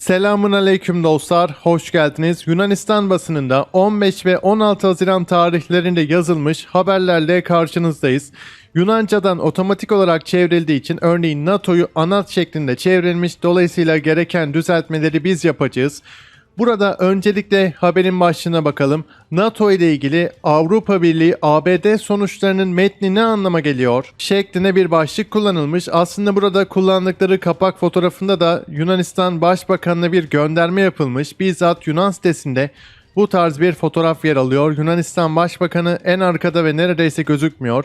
Selamun aleyküm dostlar, hoş geldiniz. Yunanistan basınında 15 ve 16 Haziran tarihlerinde yazılmış haberlerle karşınızdayız. Yunancadan otomatik olarak çevrildiği için örneğin NATO'yu anat şeklinde çevrilmiş dolayısıyla gereken düzeltmeleri biz yapacağız. Burada öncelikle haberin başlığına bakalım. NATO ile ilgili Avrupa Birliği ABD sonuçlarının metni ne anlama geliyor? Şeklinde bir başlık kullanılmış. Aslında burada kullandıkları kapak fotoğrafında da Yunanistan Başbakanı'na bir gönderme yapılmış. Bizzat Yunan sitesinde bu tarz bir fotoğraf yer alıyor. Yunanistan Başbakanı en arkada ve neredeyse gözükmüyor.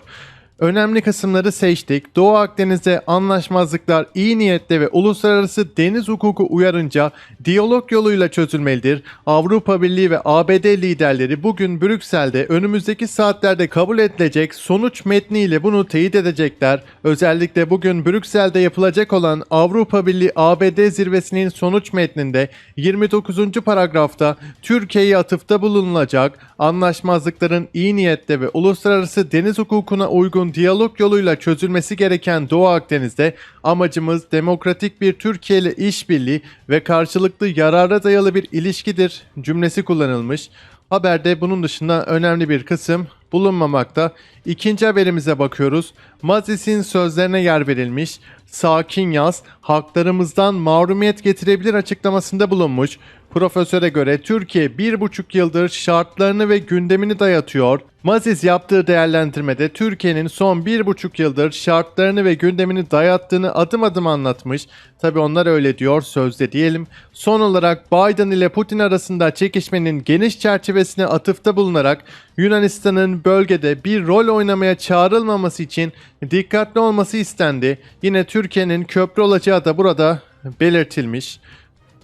Önemli kısımları seçtik. Doğu Akdeniz'de anlaşmazlıklar iyi niyetle ve uluslararası deniz hukuku uyarınca diyalog yoluyla çözülmelidir. Avrupa Birliği ve ABD liderleri bugün Brüksel'de önümüzdeki saatlerde kabul edilecek sonuç metniyle bunu teyit edecekler. Özellikle bugün Brüksel'de yapılacak olan Avrupa Birliği ABD zirvesinin sonuç metninde 29. paragrafta Türkiye'ye atıfta bulunulacak anlaşmazlıkların iyi niyetle ve uluslararası deniz hukukuna uygun diyalog yoluyla çözülmesi gereken Doğu Akdeniz'de amacımız demokratik bir Türkiye ile işbirliği ve karşılıklı yarara dayalı bir ilişkidir cümlesi kullanılmış. Haberde bunun dışında önemli bir kısım bulunmamakta. İkinci haberimize bakıyoruz. Mazis'in sözlerine yer verilmiş. Sakin yaz, haklarımızdan mahrumiyet getirebilir açıklamasında bulunmuş. Profesöre göre Türkiye bir buçuk yıldır şartlarını ve gündemini dayatıyor. Maziz yaptığı değerlendirmede Türkiye'nin son bir buçuk yıldır şartlarını ve gündemini dayattığını adım adım anlatmış. Tabi onlar öyle diyor sözde diyelim. Son olarak Biden ile Putin arasında çekişmenin geniş çerçevesine atıfta bulunarak Yunanistan'ın bölgede bir rol oynamaya çağrılmaması için dikkatli olması istendi. Yine Türkiye'nin köprü olacağı da burada belirtilmiş.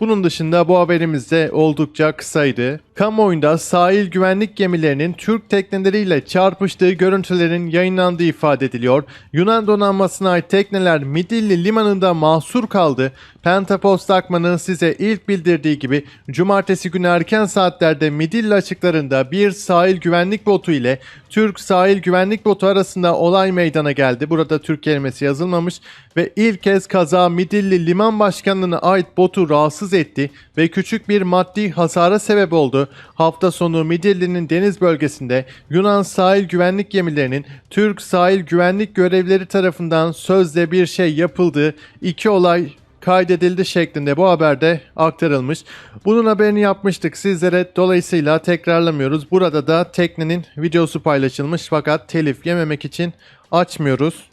Bunun dışında bu haberimiz de oldukça kısaydı. Kamuoyunda sahil güvenlik gemilerinin Türk tekneleriyle çarpıştığı görüntülerin yayınlandığı ifade ediliyor. Yunan donanmasına ait tekneler Midilli limanında mahsur kaldı. Pentapost Akman'ın size ilk bildirdiği gibi cumartesi günü erken saatlerde Midilli açıklarında bir sahil güvenlik botu ile Türk sahil güvenlik botu arasında olay meydana geldi. Burada Türk kelimesi yazılmamış ve ilk kez kaza Midilli Liman Başkanlığı'na ait botu rahatsız etti ve küçük bir maddi hasara sebep oldu. Hafta sonu Midilli'nin deniz bölgesinde Yunan sahil güvenlik gemilerinin Türk sahil güvenlik görevlileri tarafından sözde bir şey yapıldığı iki olay kaydedildi şeklinde bu haberde aktarılmış. Bunun haberini yapmıştık sizlere dolayısıyla tekrarlamıyoruz. Burada da teknenin videosu paylaşılmış fakat telif yememek için açmıyoruz.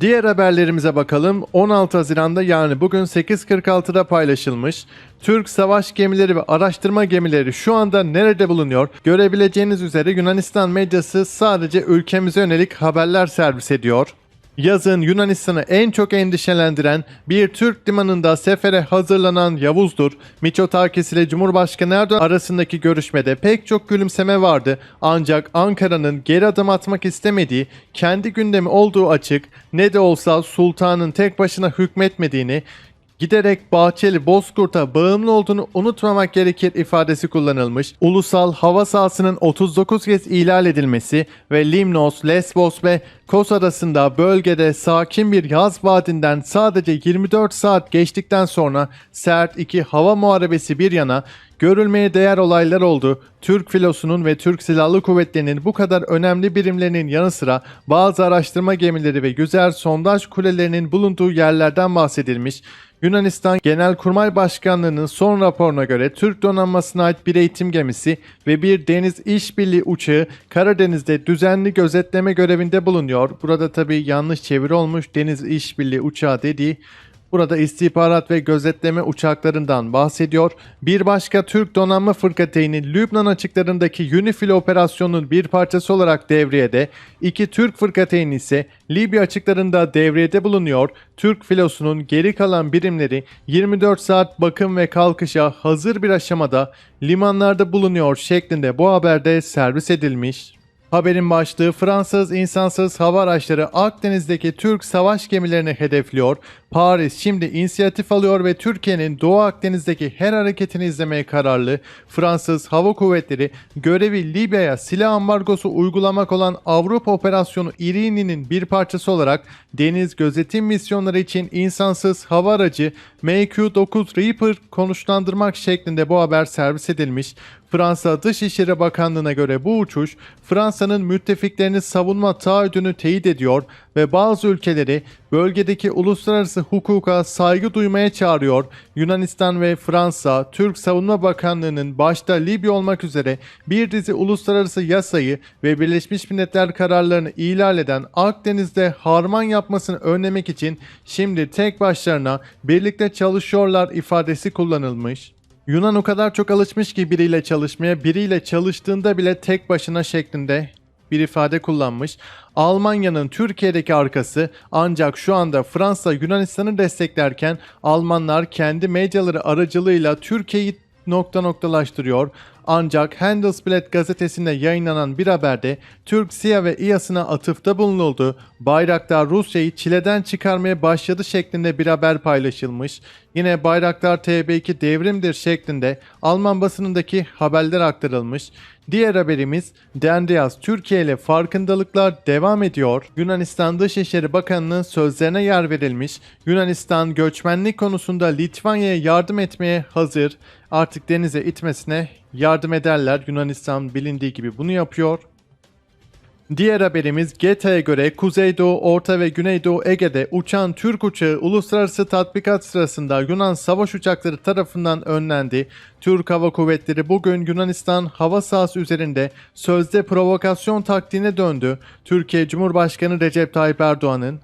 Diğer haberlerimize bakalım. 16 Haziran'da yani bugün 8.46'da paylaşılmış. Türk savaş gemileri ve araştırma gemileri şu anda nerede bulunuyor? Görebileceğiniz üzere Yunanistan medyası sadece ülkemize yönelik haberler servis ediyor. Yazın Yunanistan'ı en çok endişelendiren bir Türk limanında sefere hazırlanan Yavuz'dur. Miçotakis ile Cumhurbaşkanı Erdoğan arasındaki görüşmede pek çok gülümseme vardı. Ancak Ankara'nın geri adım atmak istemediği, kendi gündemi olduğu açık, ne de olsa sultanın tek başına hükmetmediğini, giderek Bahçeli Bozkurt'a bağımlı olduğunu unutmamak gerekir ifadesi kullanılmış. Ulusal hava sahasının 39 kez ihlal edilmesi ve Limnos, Lesbos ve Kos arasında bölgede sakin bir yaz vaadinden sadece 24 saat geçtikten sonra sert iki hava muharebesi bir yana görülmeye değer olaylar oldu. Türk filosunun ve Türk Silahlı Kuvvetleri'nin bu kadar önemli birimlerinin yanı sıra bazı araştırma gemileri ve güzel sondaj kulelerinin bulunduğu yerlerden bahsedilmiş. Yunanistan Genelkurmay Başkanlığı'nın son raporuna göre Türk donanmasına ait bir eğitim gemisi ve bir deniz işbirliği uçağı Karadeniz'de düzenli gözetleme görevinde bulunuyor. Burada tabii yanlış çeviri olmuş deniz işbirliği uçağı dediği Burada istihbarat ve gözetleme uçaklarından bahsediyor. Bir başka Türk donanma fırkateyni Lübnan açıklarındaki UNIFIL operasyonunun bir parçası olarak devriyede, iki Türk fırkateyni ise Libya açıklarında devriyede bulunuyor. Türk filosunun geri kalan birimleri 24 saat bakım ve kalkışa hazır bir aşamada limanlarda bulunuyor şeklinde bu haberde servis edilmiş. Haberin başlığı Fransız insansız hava araçları Akdeniz'deki Türk savaş gemilerini hedefliyor. Paris şimdi inisiyatif alıyor ve Türkiye'nin Doğu Akdeniz'deki her hareketini izlemeye kararlı. Fransız Hava Kuvvetleri görevi Libya'ya silah ambargosu uygulamak olan Avrupa Operasyonu İrini'nin bir parçası olarak deniz gözetim misyonları için insansız hava aracı MQ-9 Reaper konuşlandırmak şeklinde bu haber servis edilmiş. Fransa Dışişleri Bakanlığı'na göre bu uçuş Fransa'nın müttefiklerini savunma taahhüdünü teyit ediyor ve bazı ülkeleri bölgedeki uluslararası hukuka saygı duymaya çağırıyor. Yunanistan ve Fransa, Türk Savunma Bakanlığı'nın başta Libya olmak üzere bir dizi uluslararası yasayı ve Birleşmiş Milletler kararlarını ihlal eden Akdeniz'de harman yapmasını önlemek için şimdi tek başlarına birlikte çalışıyorlar ifadesi kullanılmış. Yunan o kadar çok alışmış ki biriyle çalışmaya, biriyle çalıştığında bile tek başına şeklinde bir ifade kullanmış. Almanya'nın Türkiye'deki arkası ancak şu anda Fransa Yunanistan'ı desteklerken Almanlar kendi medyaları aracılığıyla Türkiye'yi nokta noktalaştırıyor. Ancak Handelsblatt gazetesinde yayınlanan bir haberde Türk SİHA ve İHA'sına atıfta bulunuldu. Bayraktar Rusya'yı çileden çıkarmaya başladı şeklinde bir haber paylaşılmış. Yine Bayraktar TB2 devrimdir şeklinde Alman basınındaki haberler aktarılmış. Diğer haberimiz Dendias Türkiye ile farkındalıklar devam ediyor. Yunanistan Dışişleri Bakanı'nın sözlerine yer verilmiş. Yunanistan göçmenlik konusunda Litvanya'ya yardım etmeye hazır. Artık denize itmesine yardım ederler. Yunanistan bilindiği gibi bunu yapıyor. Diğer haberimiz GETA'ya göre Kuzeydoğu, Orta ve Güneydoğu Ege'de uçan Türk uçağı uluslararası tatbikat sırasında Yunan savaş uçakları tarafından önlendi. Türk Hava Kuvvetleri bugün Yunanistan hava sahası üzerinde sözde provokasyon taktiğine döndü. Türkiye Cumhurbaşkanı Recep Tayyip Erdoğan'ın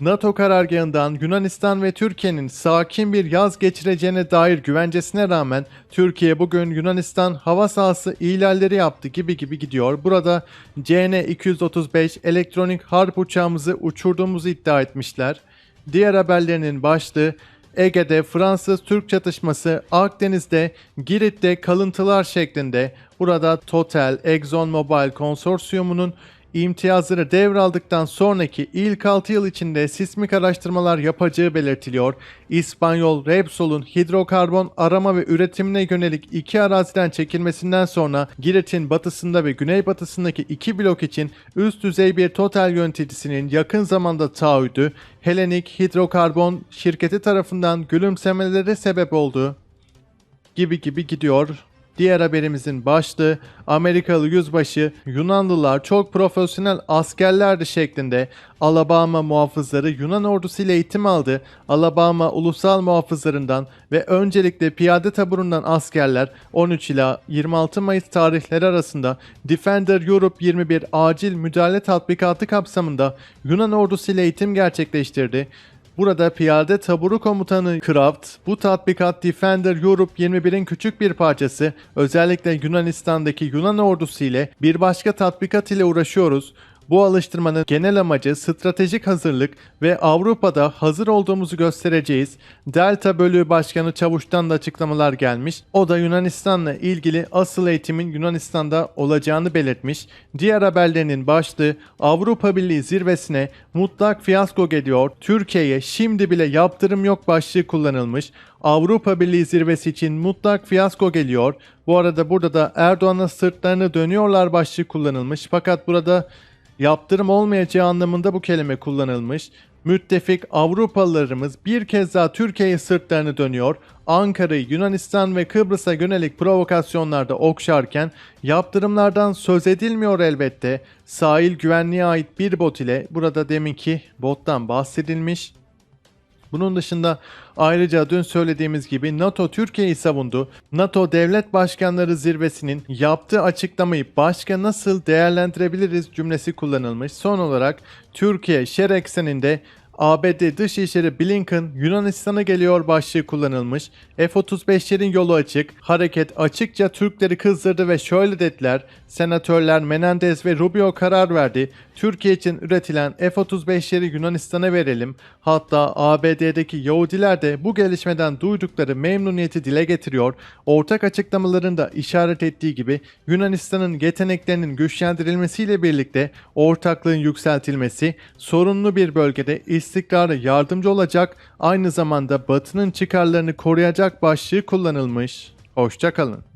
NATO karargahından Yunanistan ve Türkiye'nin sakin bir yaz geçireceğine dair güvencesine rağmen Türkiye bugün Yunanistan hava sahası ihlalleri yaptı gibi gibi gidiyor. Burada CN-235 elektronik harp uçağımızı uçurduğumuzu iddia etmişler. Diğer haberlerinin başlığı Ege'de Fransız-Türk çatışması Akdeniz'de Girit'te kalıntılar şeklinde burada Total Exxon Mobil konsorsiyumunun imtiyazları devraldıktan sonraki ilk 6 yıl içinde sismik araştırmalar yapacağı belirtiliyor. İspanyol Repsol'un hidrokarbon arama ve üretimine yönelik iki araziden çekilmesinden sonra Girit'in batısında ve güneybatısındaki iki blok için üst düzey bir total yöneticisinin yakın zamanda taahhüdü Hellenic Hidrokarbon şirketi tarafından gülümsemelere sebep oldu gibi gibi gidiyor. Diğer haberimizin başlığı Amerikalı yüzbaşı Yunanlılar çok profesyonel askerlerdi şeklinde Alabama muhafızları Yunan ordusu ile eğitim aldı. Alabama ulusal muhafızlarından ve öncelikle piyade taburundan askerler 13 ila 26 Mayıs tarihleri arasında Defender Europe 21 acil müdahale tatbikatı kapsamında Yunan ordusu ile eğitim gerçekleştirdi. Burada piyade taburu komutanı Kraft, bu tatbikat Defender Europe 21'in küçük bir parçası, özellikle Yunanistan'daki Yunan ordusu ile bir başka tatbikat ile uğraşıyoruz. Bu alıştırmanın genel amacı stratejik hazırlık ve Avrupa'da hazır olduğumuzu göstereceğiz. Delta Bölüğü Başkanı Çavuş'tan da açıklamalar gelmiş. O da Yunanistan'la ilgili asıl eğitimin Yunanistan'da olacağını belirtmiş. Diğer haberlerinin başlığı Avrupa Birliği zirvesine mutlak fiyasko geliyor. Türkiye'ye şimdi bile yaptırım yok başlığı kullanılmış. Avrupa Birliği zirvesi için mutlak fiyasko geliyor. Bu arada burada da Erdoğan'a sırtlarını dönüyorlar başlığı kullanılmış. Fakat burada yaptırım olmayacağı anlamında bu kelime kullanılmış. Müttefik Avrupalılarımız bir kez daha Türkiye'ye sırtlarını dönüyor. Ankara'yı Yunanistan ve Kıbrıs'a yönelik provokasyonlarda okşarken yaptırımlardan söz edilmiyor elbette. Sahil güvenliğe ait bir bot ile burada deminki bottan bahsedilmiş. Bunun dışında ayrıca dün söylediğimiz gibi NATO Türkiye'yi savundu. NATO Devlet Başkanları Zirvesi'nin yaptığı açıklamayı başka nasıl değerlendirebiliriz cümlesi kullanılmış. Son olarak Türkiye şer ekseninde ABD Dışişleri Blinken Yunanistan'a geliyor başlığı kullanılmış. F-35'lerin yolu açık. Hareket açıkça Türkleri kızdırdı ve şöyle dediler. Senatörler Menendez ve Rubio karar verdi. Türkiye için üretilen F-35'leri Yunanistan'a verelim. Hatta ABD'deki Yahudiler de bu gelişmeden duydukları memnuniyeti dile getiriyor. Ortak açıklamalarında işaret ettiği gibi Yunanistan'ın yeteneklerinin güçlendirilmesiyle birlikte ortaklığın yükseltilmesi sorunlu bir bölgede istikrara yardımcı olacak, aynı zamanda Batı'nın çıkarlarını koruyacak başlığı kullanılmış. Hoşçakalın.